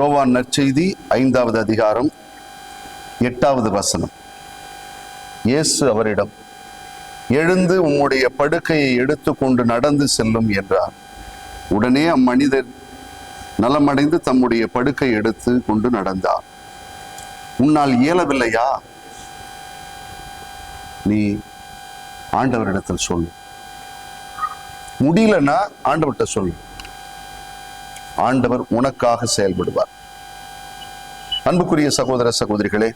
யோவான் நற்செய்தி ஐந்தாவது அதிகாரம் எட்டாவது வசனம். இயேசு அவரிடம் எழுந்து உம்முடைய படுக்கையை எடுத்துக்கொண்டு நடந்து செல்லும் என்றார். உடனே அம்மனிதர் நலமடைந்து தம்முடைய படுக்கை எடுத்து கொண்டு நடந்தார். உன்னால் இயலவில்லையா? நீ ஆண்டவரிடத்தில் சொல்லு. முடியலன்னா ஆண்டவர்கிட்ட சொல்லு. ஆண்டவர் உனக்காக செயல்படுவார். அன்புக்குரிய சகோதர சகோதரிகளே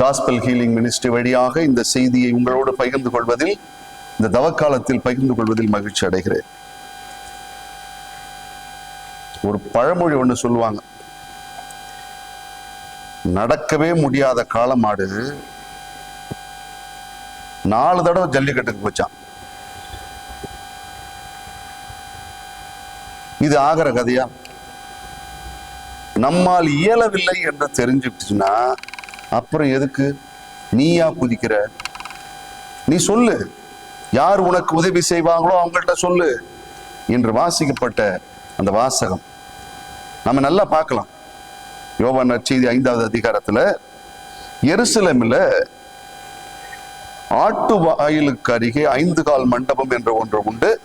காஸ்பல் ஹீலிங் மினிஸ்ட்ரி வழியாக இந்த செய்தியை உங்களோடு பகிர்ந்து கொள்வதில் இந்த தவக்காலத்தில் பகிர்ந்து கொள்வதில் மகிழ்ச்சி அடைகிறேன். ஒரு பழமொழி ஒன்று சொல்லுவாங்க. நடக்கவே முடியாத காலமாடு நாலு தடவை ஜல்லிக்கட்டுக்கு போச்சான் இது ஆகிற கதையா? நம்மால் இயலவில்லை என்று தெரிஞ்சுக்கிட்டுச்சுன்னா அப்புறம் எதுக்கு? நீயா குதிக்கிற? நீ சொல்லு. யார் உனக்கு உதவி செய்வாங்களோ அவங்கள்ட்ட சொல்லு என்று வாசிக்கப்பட்ட அந்த வாசகம். நம்ம நல்லா பார்க்கலாம். யோவான் நற்செய்தி ஐந்தாவது அதிகாரத்துல எருசலமில் ஆட்டு வாயிலுக்கு அருகே ஐந்து கால் மண்டபம் என்ற ஒன்று உண்டு.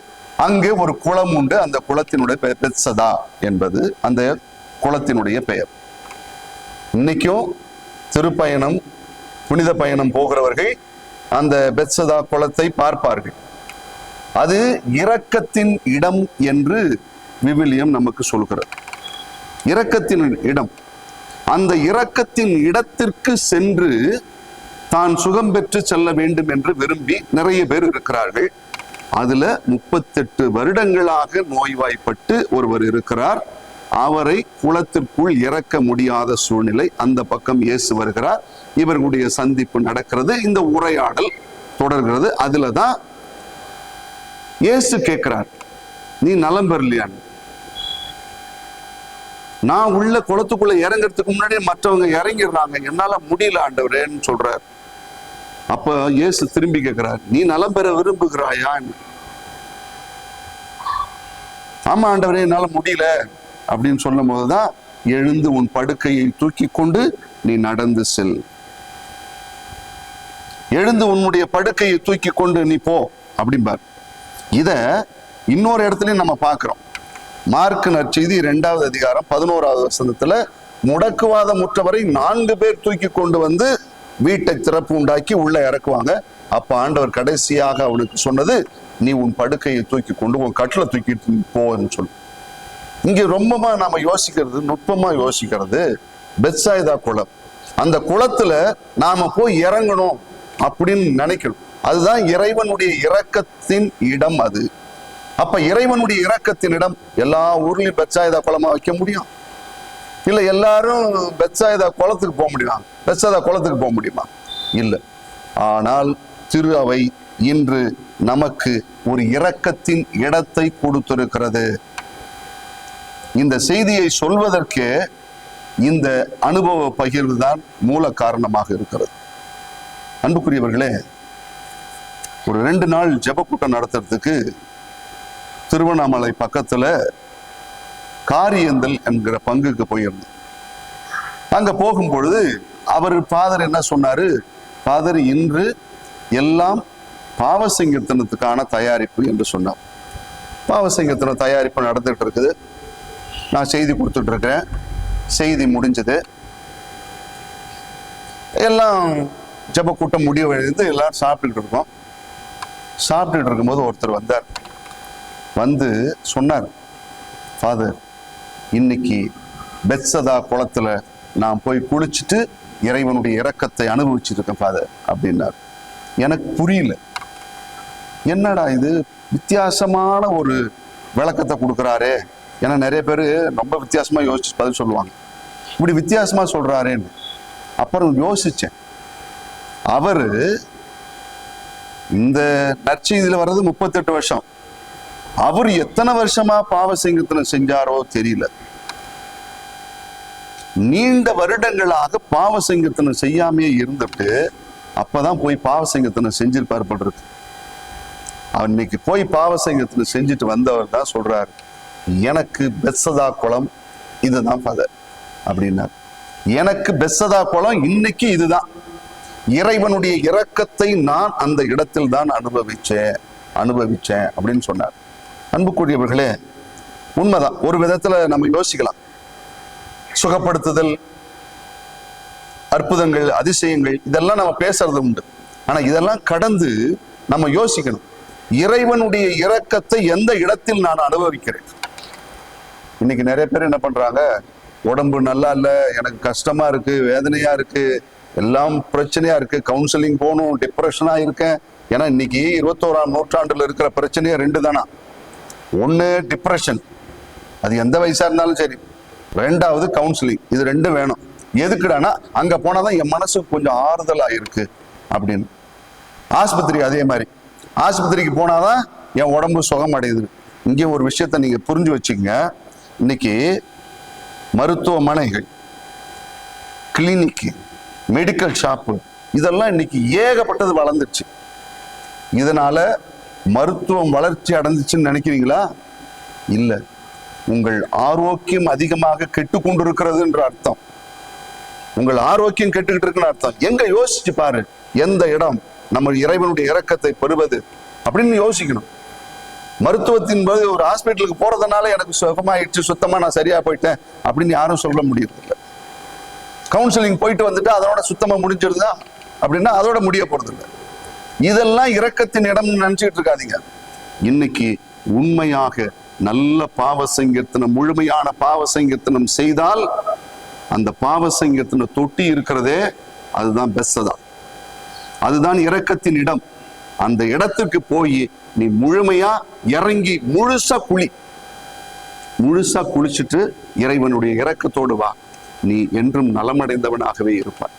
அங்கே ஒரு குளம் உண்டு. அந்த குளத்தினுடைய பெயர் பெட்சதா என்பது அந்த குளத்தினுடைய பெயர். இன்னைக்கும் திருப்பயணம் புனித பயணம் போகிறவர்கள் அந்த பெட்சதா குளத்தை பார்ப்பார்கள். அது இரக்கத்தின் இடம் என்று விவிலியம் நமக்கு சொல்கிறது. இரக்கத்தின் இடம். அந்த இரக்கத்தின் இடத்திற்கு சென்று தான் சுகம் பெற்று செல்ல வேண்டும் என்று விரும்பி நிறைய பேர் இருக்கிறார்கள். அதுல முப்பத்தெட்டு வருடங்களாக நோய்வாய்ப்பட்டு ஒருவர் இருக்கிறார். அவரை குளத்திற்குள் இறக்க முடியாத சூழ்நிலை அந்த பக்கம் இயேசு வருகிறார். இவர்களுடைய சந்திப்பு நடக்கிறது. இந்த உரையாடல் தொடர்கிறது. அதுல தான் இயேசு கேட்கிறார் நீ நலம் பெறலையான்னு? நான் உள்ள குளத்துக்குள்ள இறங்குறதுக்கு முன்னாடி மற்றவங்க இறங்கிடுறாங்க. என்னால முடியல ஆண்டவரேன்னு சொல்றார். அப்ப இயேசு திரும்பி கேட்கிறார் நீ நலம் பெற விரும்புகிறாயா? ஆமா ஆண்டவரே என்னால முடியல. அப்படின்னு சொல்லும் போதுதான் எழுந்து உன் படுக்கையை தூக்கி கொண்டு நீ நடந்து செல். எழுந்து உன்னுடைய படுக்கையை தூக்கி கொண்டு நீ போ அப்படிம்பார். இத இன்னொரு இடத்துலயும் நம்ம பார்க்கிறோம் மார்க் நற்செய்தி இரண்டாவது அதிகாரம் பதினோராவது வசனத்துல முடக்குவாத முற்றவரை நான்கு பேர் தூக்கி கொண்டு வந்து வீட்டை திறப்பு உண்டாக்கி உள்ள இறக்குவாங்க. அப்ப ஆண்டவர் கடைசியாக அவனுக்கு சொன்னது நீ உன் படுக்கையை தூக்கி கொண்டு உன் கட்டில தூக்கிட்டு போன்னு சொல்லு. இங்க ரொம்பமா நாம யோசிக்கிறது நுட்பமா யோசிக்கிறது பெட்சாயுதா குளம். அந்த குளத்துல நாம போய் இறங்கணும் அப்படின்னு நினைக்கணும் அதுதான் இறைவனுடைய இரக்கத்தின் இடம் அது. அப்ப இறைவனுடைய இரக்கத்தின் இடம் எல்லா ஊர்லயும் பெட்சாயுதா குளமா வைக்க முடியும். இல்ல எல்லாரும் பெச்சாயதா குளத்துக்கு போக முடியுமா? பெத்சாயுதா குளத்துக்கு போக முடியுமா? இல்ல. ஆனால் திரு அவை இன்று நமக்கு ஒரு இரக்கத்தின் இடத்தை கொடுத்திருக்கிறது. இந்த செய்தியை சொல்வதற்கு இந்த அனுபவ பகிர்வு தான் மூல காரணமாக இருக்கிறது. அன்புக்குரியவர்களே ஒரு ரெண்டு நாள் ஜெப கூட்டம் நடத்துறதுக்கு திருவண்ணாமலை பக்கத்துல காரியந்தல் என்கிற பங்குக்கு போயிருந்தோம். அங்க போகும்பொழுது அவர் ஃபாதர் என்ன சொன்னாரு? ஃபாதர் இன்று எல்லாம் பாவசங்கீர்த்தனத்துக்கான தயாரிப்பு என்று சொன்னார். பாவசங்கீர்த்தன தயாரிப்பு நடந்துட்டு இருக்குது. நான் செய்தி கொடுத்துட்டு இருக்கிறேன் செய்தி முடிஞ்சது. எல்லாம் ஜெப கூட்டம் முடிவடைந்து எல்லாரும் சாப்பிட்டுட்டு இருக்கோம். சாப்பிட்டுட்டு இருக்கும்போது ஒருத்தர் வந்தார். வந்து சொன்னார் ஃபாதர் இன்னைக்கு பெட்சதா குளத்துல நான் போய் குளிச்சுட்டு இறைவனுடைய இரக்கத்தை அனுபவிச்சிருக்கேன் ஃபாதர் அப்படின்னார். எனக்கு புரியல. என்னடா இது? வித்தியாசமான ஒரு விளக்கத்தை கொடுக்குறாரே. ஏன்னா நிறைய பேர் ரொம்ப வித்தியாசமாக யோசிச்சு பதில் சொல்லுவாங்க. இப்படி வித்தியாசமாக சொல்கிறாரேன்னு அப்புறம் யோசித்தேன் அவர் இந்த நற்செய்தியில் வர்றது முப்பத்தெட்டு வருஷம். அவர் எத்தனை வருஷமா பாவ செஞ்சாரோ தெரியல. நீண்ட வருடங்களாக பாவ சங்கீர்த்தனம் செய்யாமையே இருந்துட்டு அப்பதான் போய் பாவ சங்கீர்த்தனம் செஞ்சிருப்பார் பண்றது இருக்கு. அவர் இன்னைக்கு போய் பாவ சங்கீர்த்தனம் செஞ்சுட்டு வந்தவர் தான் சொல்றார் எனக்கு பெத்சதா குளம் இதுதான் பத அப்படின்னார். எனக்கு பெசதா குளம் இன்னைக்கு இதுதான். இறைவனுடைய இரக்கத்தை நான் அந்த இடத்தில் தான் அனுபவிச்சேன் அனுபவிச்சேன் அப்படின்னு சொன்னார். அன்புக்குரியவர்களே உண்மைதான். ஒரு விதத்துல நம்ம யோசிக்கலாம். சுகப்படுத்துதல் அற்புதங்கள் அதிசயங்கள் இதெல்லாம் நம்ம பேசுறது உண்டு. ஆனா இதெல்லாம் கடந்து நம்ம யோசிக்கணும். இறைவனுடைய இரக்கத்தை எந்த இடத்தில் நான் அனுபவிக்கிறேன்? இன்னைக்கு நிறைய பேர் என்ன பண்றாங்க? உடம்பு நல்லா இல்லை எனக்கு கஷ்டமா இருக்கு வேதனையா இருக்கு எல்லாம் பிரச்சனையா இருக்கு கவுன்சிலிங் போகணும் டிப்ரெஷனா இருக்கேன். ஏன்னா இன்னைக்கு இருபத்தோராம் நூற்றாண்டுல இருக்கிற பிரச்சனையே ரெண்டு தானா ஒன்று டிப்ரெஷன் அது எந்த வயசா இருந்தாலும் சரி. ரெண்டாவது கவுன்சிலிங் இது ரெண்டும் வேணும். எதுக்குடானா போனால் தான் என் மனசுக்கு கொஞ்சம் ஆறுதலாக இருக்கு அப்படின்னு. ஆஸ்பத்திரி அதே மாதிரி. ஆஸ்பத்திரிக்கு போனாதான் என் உடம்பு சுகம் அடையுது இங்கே ஒரு விஷயத்த நீங்கள் புரிஞ்சு வச்சுக்கங்க. இன்னைக்கு மருத்துவமனைகள் கிளினிக்கு மெடிக்கல் ஷாப்பு இதெல்லாம் இன்னைக்கு ஏகப்பட்டது வளர்ந்துச்சு இதனால மருத்துவம் வளர்ச்சி அடைஞ்சிச்சுன்னு நினைக்கிறீங்களா? இல்லை. உங்கள் ஆரோக்கியம் அதிகமாக கெட்டு கொண்டிருக்கிறதுன்ற அர்த்தம். உங்கள் ஆரோக்கியம் கெட்டுக்கிட்டு இருக்குன்னு அர்த்தம். எங்க யோசிச்சு பாரு. எந்த இடம் நம்ம இறைவனுடைய இறக்கத்தை பெறுவது? அப்படின்னு யோசிக்கணும். மருத்துவத்தின் போது ஒரு ஹாஸ்பிட்டலுக்கு போறதுனால எனக்கு சுகமாயிடுச்சு சுத்தமா நான் சரியா போயிட்டேன் அப்படின்னு யாரும் சொல்ல முடியறதில்லை. கவுன்சிலிங் போயிட்டு வந்துட்டு அதோட சுத்தமா முடிஞ்சிருதா? அப்படின்னா அதோட முடிய போறதில்லை. இதெல்லாம் இரக்கத்தின் இடம்னு நினைச்சிட்டு இருக்காதீங்க. இன்னைக்கு உண்மையாக நல்ல பாவ சங்கீர்த்தனம் முழுமையான பாவ சங்கீர்த்தனம் செய்தால் அந்த பாவ சங்கீர்த்தன தொட்டி இருக்கிறதே அதுதான் பெஸ்ஸதா அதுதான் இரக்கத்தின் இடம். அந்த இடத்துக்கு போய் நீ முழுமையா இறங்கி முழுசா குளி. முழுசா குளிச்சுட்டு இறைவனுடைய இறக்கத்தோடு வா. நீ என்றும் நலமடைந்தவனாகவே இருப்பாய்.